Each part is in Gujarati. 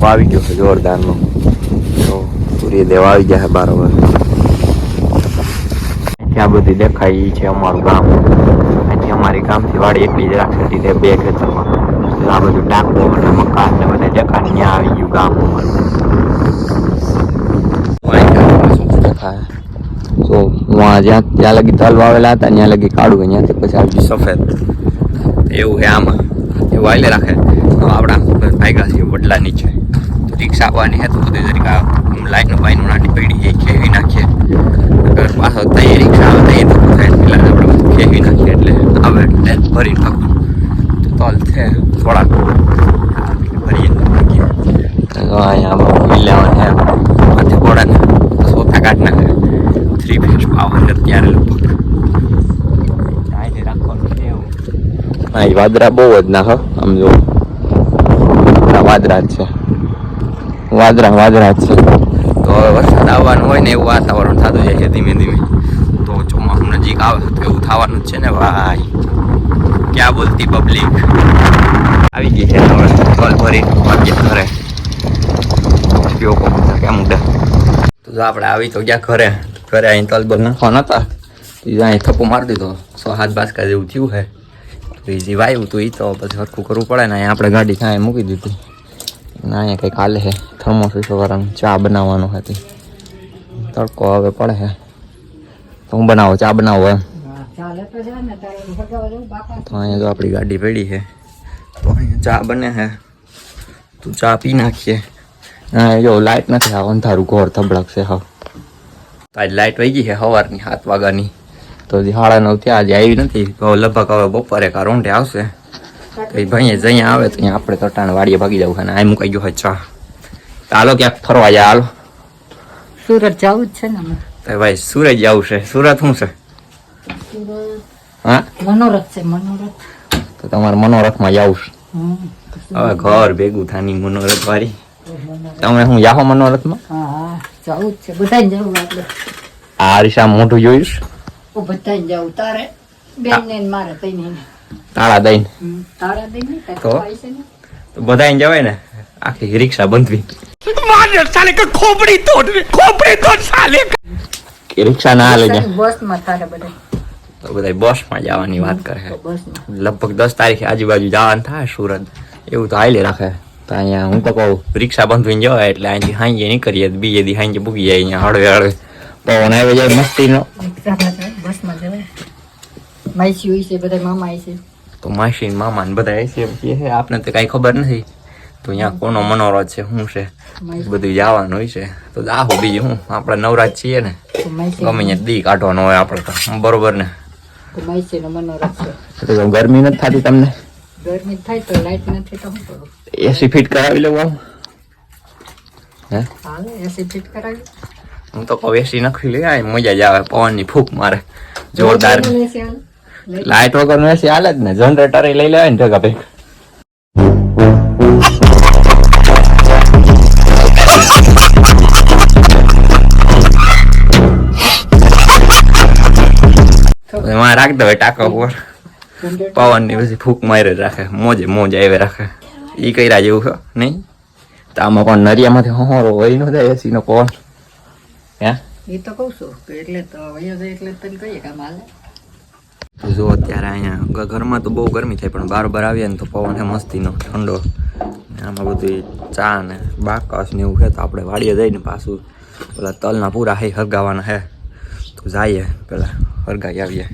તડકો આવી ગયો છે, જોરદારનો. તો સૂર્યદેવ આવી છે બરોબર ત્યાં બધી દેખાય છે અમારું ગામ. અહીંથી અમારી ગામથી વાડી એટલી જ રાખશે તે બે ખેતરમાં. આ બધું ટાંકો અને મકાન ને બધા દેખાય ત્યાં આવી ગયું ગામ અમારું. દેખાય તો જ્યાં ત્યાં લગી તલ વાવેલા હતા, ત્યાં લગી કાઢું ત્યાંથી પછી આવી સફેદ. એવું છે આમાં. એવું વાયલે રાખે. આપણા ભાગ્યા છે વડલા નીચે રિક્ષા આવવાની હતી બધી જરીક લાઈનો બાઈનો નાટી પડી એ ખેવી નાખીએ. અગર પાછો તઈ રિક્ષા આવે તઈ થાય પેલા આપણે ખેવી નાખીએ એટલે આવે એટલે ભરી નાખું તો તલ છે થોડાક. ભરી નાખીએ અહીંયા મિલાવવા છે માથે ઘોડાને સોતા કાઢ નાખે. થ્રી ફેસ પાવર અત્યારે લગભગ. હા એ વાદરા બહુ જ ના હો આમ જો. વાદરા જ છે. વાદરા વાદરા જ છે. તો હવે વરસાદ આવવાનો હોય ને એવું વાતાવરણ થતું જાય છે ધીમે ધીમે. તો ચોમાસું નજીક આવે તો એવું થવાનું જ છે ને ભાઈ. ક્યાં બોલતી પબ્લિક આવી ગઈ છે હવે. ભરી ઘરે. પીઓ કેમ ઉડે? તો જો આપણે આવી તો ગયા ઘરે. ઘરે અહીં તલ નાખવાના નાખવા નતા તો અહીં થપ્પો મારી દીધો. સો હાથ બાસકા જેવું થયું છે. તો એ જીવાયું હતું એ તો પછી સરખું કરવું પડે ને આપણે ગાડી ત્યાં મૂકી દીધી. ને, અહીંયા કંઈક હાલે છે. થર્મોફિશો કરવાનું? ચા બનાવવાનો હતી તડકો હવે પડે છે. તો હું બનાવો? ચા બનાવો એમ. તો અહીંયા જો આપણી ગાડી પડી છે. તો અહીંયા ચા બને છે. તું ચા પી નાખીએ. હા જો લાઇટ નથી, આ અંધારું ઘોર ધબડક છે, હા. આજ લાઇટ વહી ગઈ છે સવારની સાત વાગ્યાની. તો સાડા નવ ત્યાં આજે આવી નથી. લગભગ હવે બપોરે કા રોંઢે આવશે. એ ભાઈ જઅહીંયા આવે તો અહીંયા આપણે તટાણ વાડીએ ભાગી જવું છે અને આ મુકાઈ ગયો હોય ચા. તો હાલો ક્યાંક ફરવા જાય હાલો. સુરત જવું જ છે ને તો ભાઈ સુરત આવશે સુરત શું છે? સુરત હા? મનોરથ છે મનોરથ. તો તમારે મનોરથમાં જવું છે. હવે ઘર ભેગું થાની મનોરથ વાળી. તમે હું જાહો મનોરથમાં? હા જવું જ છે. જવું આપણે. આ મોઢું જોઈશ. બધા જવું. તારે બેન ને મારે તઈને ને. તાળા દઈને. ને? બધાય જવાય ને આખી રિક્ષા બંધવી. કે રિક્ષા ના હાલે તારે બધા તો બધા બસમાં જવાની વાત કરે લગભગ દસ તારીખે આજુબાજુ જવાનું થાય સુરત. એવું તો હાલી રાખે. તો અહીંયા હું તો કહું રિક્ષા બંધવીને જવાય એટલે અહીંથી હાંજે નીકળીએ તો બીજે દી હાંજે ભૂગી જાય અહીંયા હળવે હળવે. પવન આવે જાય મસ્તીનો રિક્ષામાં જાય, બસમાં જવાય માઈસી હોય છે બધા મામા હોય છે. તો માસી ને મામા ને બધા છે આપને તો કાંઈ ખબર નથી. તો અહીંયા કોનો મનોરથ છે શું છે? બધું જવાનું હોય છે. તો આહો બીજું હું આપણે નવરાજ છીએ ને. ગમે દી કાઢવાનો હોય આપણે તો બરોબર ને? ગરમી નથી થતી તમને? ગરમી થાય તો લાઈટ નથી તો શું કરું? એસી ફિટ કરાવી લેવું હે? એસી ફિટ કરાવી. હું તો કહું એસી નખી લે મજા જ આવે પવનની ફૂંક મારે. જોરદાર. લાઇટ વગર એસી હાલે જ ને. જનરેટર લઈ લેવાય ને ભેગા ભેગ. એમાં રાખ દે ટાંકા ઉપર. પવન પછી ફૂંક મારી રાખે. મોજે મોજ આવે રાખે. ઈ કર્યા જેવું છે, નહીં? તો આમાં પણ નરિયામાંથી હોરો હોય ન જાય એસી નો હે? એ જો અત્યારે અહીંયા ઘરમાં તો બહુ ગરમી થાય, પણ બાર બાર આવીએ ને તો પવન છે મસ્તીનો, ઠંડો. આમાં બધું ચા ને બાકસ ને એવું છે તો આપણે વાડીએ જઈને પાછું પેલા તલના પૂરા હે, હરગાવાના હે. તો જઈએ, પેલા હરગાઈ આવીએ.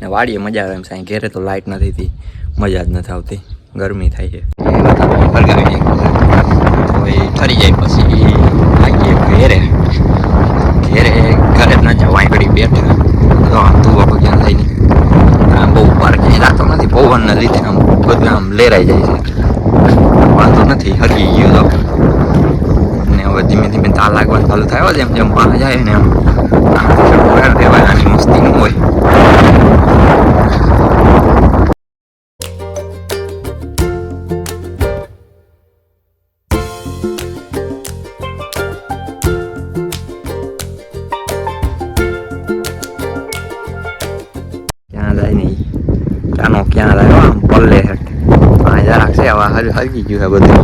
ને વાડીએ મજા આવે એમ સાંઈ, ઘેરે તો લાઇટ નથી થતી, મજા જ નથી આવતી, ગરમી થાય છે. હરગાવીને ઠરી જાય પછી આવીએ ઘેરે ઘેરે ઘરે ન જાવ અહીં ઘડી બેઠા તો આમ તું બાપા ક્યાં થાય નહીં આમ બહુ પાર ક્યાંય રાતો નથી પવનના લીધે આમ બધું આમ લેરાઈ જાય છે વાંધો નથી હરકી ગયું તો ને હવે ધીમે ધીમે તાર લાગવાનું ચાલુ થાય જેમ જેમ પાણી જાય ને આમ રહેવાય આની મસ્તી હોય જરાક છે હવે હર હરગી ગયું છે બધું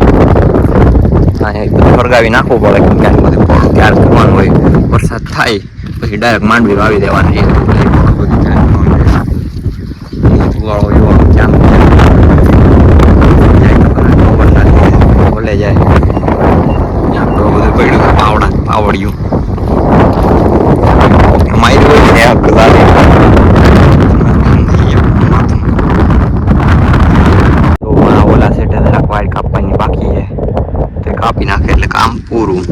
હા એ બધું ફરગાવી નાખવું પડે કેમ કે આનું બધું તૈયાર કરવાનું હોય વરસાદ થાય પછી ડાયરેક્ટ માંડવી વાવી દેવાની છે એટલે પોળું બધું તૈયાર કરવાનું છે. ફુવાળો યુવાળો ક્યાં જાય તો ખરા, વરસાદ ભલે જાય ત્યાં તો બધું પડ્યું છે પાવડા પાવડિયું માર્યું હોય ને આ કલાકે. તો આ ઓલા સેટે જરાક વાયર કાપવાની બાકી છે તે કાપી નાખે એટલે કામ પૂરું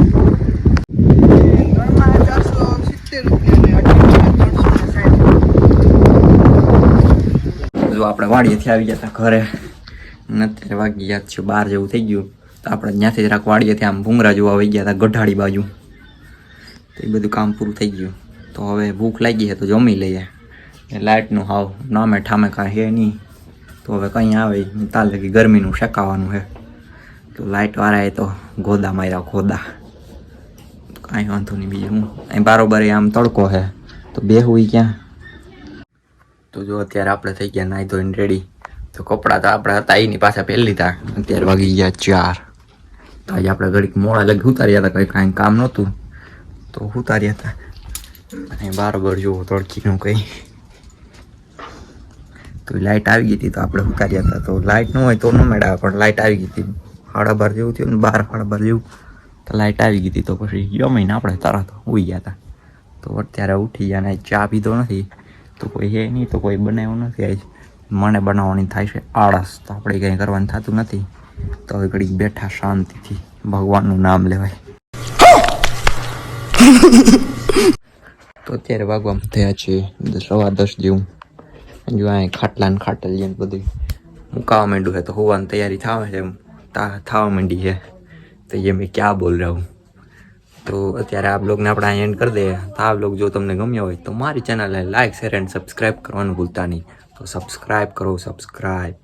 જો આપણે વાડીએથી આવી ગયા હતા ઘરે. અત્યારે વાગી ગયા છે બહાર જેવું થઈ ગયું. તો આપણે ત્યાંથી જરાક વાડીએથી આમ ભૂંગરા જોવા આવી ગયા હતા ગઢાડી બાજુ. તો એ બધું કામ પૂરું થઈ ગયું. તો હવે ભૂખ લાગી છે, તો જમી લઈએ. એ લાઇટનું હાવ નામે ઠામે કાંઈ હે નહીં. તો હવે કંઈ આવે તાલ લગી ગરમીનું શેકાવાનું છે. તો લાઇટ એ તો ગોદા માર્યા, ગોદા. કાંઈ વાંધો નહીં બીજું. હું અહીં બારોબાર આમ તડકો છે. તો બેહું ક્યાં? તો જો અત્યારે આપણે થઈ ગયા નાહી ધોઈને રેડી તો કપડાં તો આપણે હતા, એની પાસે પહેલી હતા અત્યારે વાગી ગયા ચાર. તો આજે આપણે ઘડીક મોડા લગી ઉતાર્યા હતા, કંઈ કાંઈ કામ નહોતું. તો ઉતાર્યા હતા. અને બારોબર જુઓ તડકીનું કંઈ. તો લાઇટ આવી ગઈ હતી તો આપણે ઉતાર્યા હતા. તો લાઇટ ન હોય તો ન મેળાવે, પણ લાઇટ આવી ગઈ હતી. સાડા બાર જેવું થયું ને બાર સાડા બાર જેવું. તો લાઇટ આવી ગઈ હતી તો પછી જમીને આપણે તરત ઉઈ ગયા હતા. તો અત્યારે ઉઠી ગયા અને ચા પીધો નથી. તો કોઈ હે નહીં, તો કોઈ બનાવ્યું નથી આજ. મને બનાવવાની થાય છે આળસ, તો આપણે કંઈ કરવાનું થતું નથી. તો હવે ઘડીક બેઠા શાંતિથી, ભગવાનનું નામ લેવાય. તો અત્યારે વાગવામાં થયા છે સવા દસ જેવું. જો અહીં ખાટલા ને ખાટલીએ બધું મુકાવા માંડ્યું છે, તો હોવાની તૈયારી થવા છે એમ થવા માંડી છે. તો એ મેં ક્યાં બોલ રહ્યા હું તો અત્યારે આ બ્લોગને આપણે એન્ડ કરી દઈએ. તો આ બ્લોગ જો તમને ગમ્યો હોય તો મારી ચેનલને લાઇક શેર એન્ડ સબસ્ક્રાઈબ કરવાનું ભૂલતા નહીં. તો સબસ્ક્રાઈબ કરો સબસ્ક્રાઇબ